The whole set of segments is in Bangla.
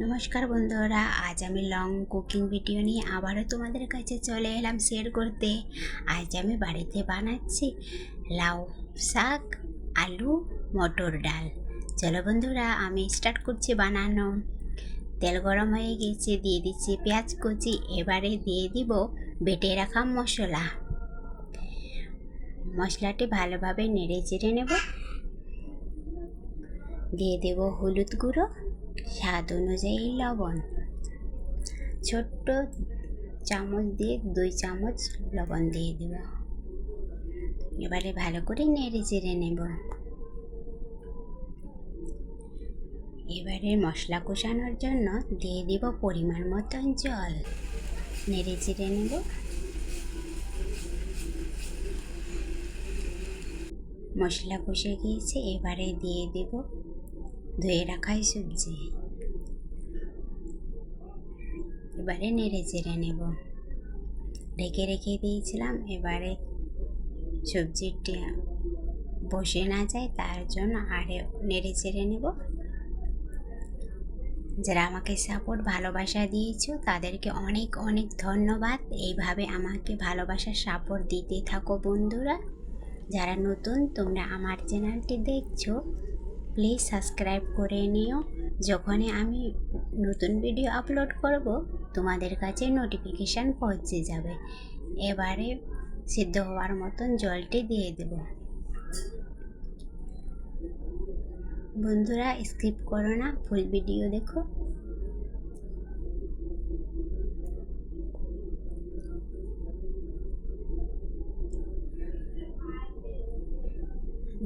নমস্কার বন্ধুরা, আজ আমি লং কুকিং ভিডিও নিয়ে আবারও তোমাদের কাছে চলে এলাম শেয়ার করতে। আজ আমি বাড়িতে বানাচ্ছি লাউ শাক, আলু, মটর ডাল। চলো বন্ধুরা, আমি স্টার্ট করছি বানানো। তেল গরম হয়ে গেছে, দিয়ে দিচ্ছি পেঁয়াজ কুচি, এবারে দিয়ে দিব বেটে রাখা মশলা। মশলাটি ভালোভাবে নেড়ে চেড়ে নেব। দিয়ে দেব হলুদ গুঁড়ো স্বাদ অনুযায়ী লবণ। ছোট্ট চামচ দিয়ে দুই চামচ লবণ দিয়ে দেব। এবারে ভালো করে নেড়ে চেড়ে নেব। এবারে মশলা কষানোর জন্য দিয়ে দিব পরিমাণ মতন জল। নেড়ে চেড়ে নেব। মশলা কষে গিয়েছে, এবারে দিয়ে দেব ধুয়ে রাখাই সবজি এবারে নেড়ে চেড়ে নেব ঢেকে রেখে দিয়েছিলাম এবারে সবজিটি বসে না যায় তার জন্য আরে নেড়ে চেড়ে নেব যারা আমাকে সাপোর্ট ভালোবাসা দিয়েছ তাদেরকে অনেক অনেক ধন্যবাদ এইভাবে আমাকে ভালোবাসার সাপোর্ট দিতে থাকো বন্ধুরা যারা নতুন তোমরা আমার চ্যানেলটি দেখছ প্লিজ সাবস্ক্রাইব করে নিও। যখনই আমি নতুন ভিডিও আপলোড করব, তোমাদের কাছে নোটিফিকেশান পৌঁছে যাবে। এবারে সিদ্ধ হওয়ার মতন জলটি দিয়ে দেব। বন্ধুরা স্কিপ করো না ফুল ভিডিও দেখো।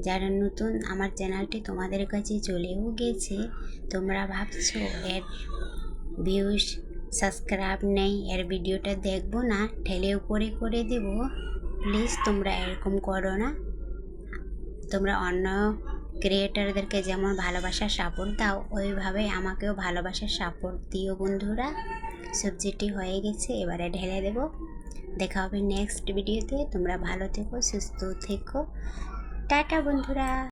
যারা নতুন আমার চ্যানেলটি তোমাদের কাছে চলেও গেছে, তোমরা ভাবছ এর ভিউজ সাবস্ক্রাইব নেই, এর ভিডিওটা দেখব না, ঠেলে উপরে করে দেব। প্লিজ তোমরা এরকম করো না। তোমরা অন্য ক্রিয়েটারদেরকে যেমন ভালোবাসার সাপোর্ট দাও, ওইভাবে আমাকেও ভালোবাসার সাপোর্ট দিও বন্ধুরা। সবজিটি হয়ে গেছে, এবারে ঢেলে দেব। দেখা হবে নেক্সট ভিডিওতে তোমরা ভালো থেকো, সুস্থ থেকো। টাটা বন্ধুরা।